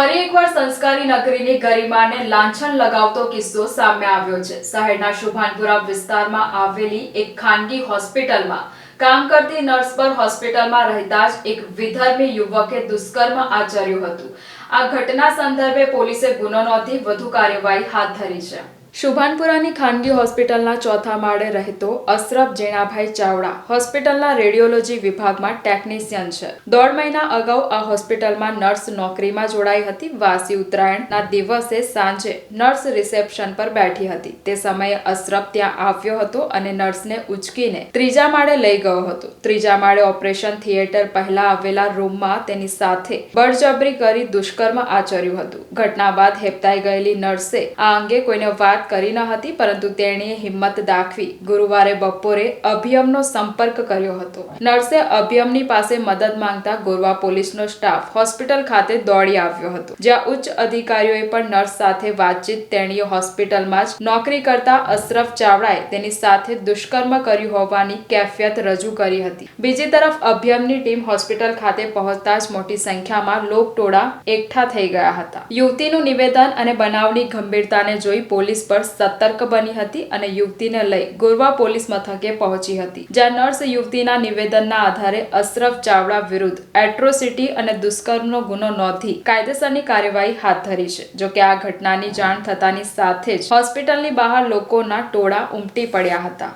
ફરી એકવાર સંસ્કારી નગરીની ગરિમાને લાંછન લગાવતો કિસ્સો સામે આવ્યો છે. શહેરના શુભાનપુરા વિસ્તારમાં આવેલી એક ખાનગી હોસ્પિટલમાં કામ કરતી નર્સ પર હોસ્પિટલમાં રહેતા જ એક વિધર્મી યુવકે દુષ્કર્મ આચર્યું હતું. આ ઘટના સંદર્ભે પોલીસે ગુનો નોંધી વધુ કાર્યવાહી હાથ ધરી છે. શુભાનપુરાની ખાનગી હોસ્પિટલના ચોથા માળે રહેતો અશરફ જેણાભાઈ ચાવડા હોસ્પિટલના રેડિયોલોજી વિભાગમાં ટેકનિશિયન છે. દોઢ મહિના અગાઉ આ હોસ્પિટલમાં નર્સ નોકરીમાં જોડાઈ હતી. વાસી ઉત્તરાયણના દિવસે સાંજે નર્સ રિસેપ્શન પર બેઠી હતી. તે સમયે અશરફ ત્યાં આવ્યો હતો અને નર્સને ઉચકીને ત્રીજા માળે લઈ ગયો હતો. ત્રીજા માળે ઓપરેશન થિયેટર પહેલા આવેલા રૂમમાં તેની સાથે બળજબરી કરી દુષ્કર્મ આચર્યું હતું. ઘટના બાદ હેપતાઈ ગયેલી નર્સે આ અંગે કોઈને વાત કરી ન હતી, પરંતુ તેણીએ હિંમત દાખવી. ગુરુવારે બપોરે અભિયમનો સંપર્ક કર્યો હતો. નર્સે અભિયમની પાસે મદદ માંગતા ગોરવા પોલીસનો સ્ટાફ હોસ્પિટલ ખાતે દોડી આવ્યો હતો. જ્યાં ઉચ્ચ અધિકારીઓએ પણ નર્સ સાથે વાતચીત તેણીએ હોસ્પિટલમાં જ નોકરી કરતા અશરફ ચાવડાએ તેની સાથે દુષ્કર્મ કર્યું હોવાની કેફિયત રજૂ કરી હતી. બીજી તરફ અભિયમની ટીમ હોસ્પિટલ ખાતે પહોંચતા જ મોટી સંખ્યામાં લોકટોળા એકઠા થઈ ગયા હતા. યુવતીનું નિવેદન અને બનાવની ગંભીરતાને જોઈ પોલીસ પર સતર્ક બની હતી અને યુવતીને લઈ ગોરવા પોલીસ મથકે પહોંચી હતી, જ્યાં નર્સ યુવતીના નિવેદનના આધારે અશરફ ચાવડા વિરુદ્ધ એટ્રોસિટી અને દુષ્કર્મનો ગુનો નોંધી કાયદેસરની કાર્યવાહી હાથ ધરી છે. જોકે આ ઘટનાની જાણ થતાની સાથે જ હોસ્પિટલની બહાર લોકોના ટોળા ઉમટી પડ્યા હતા.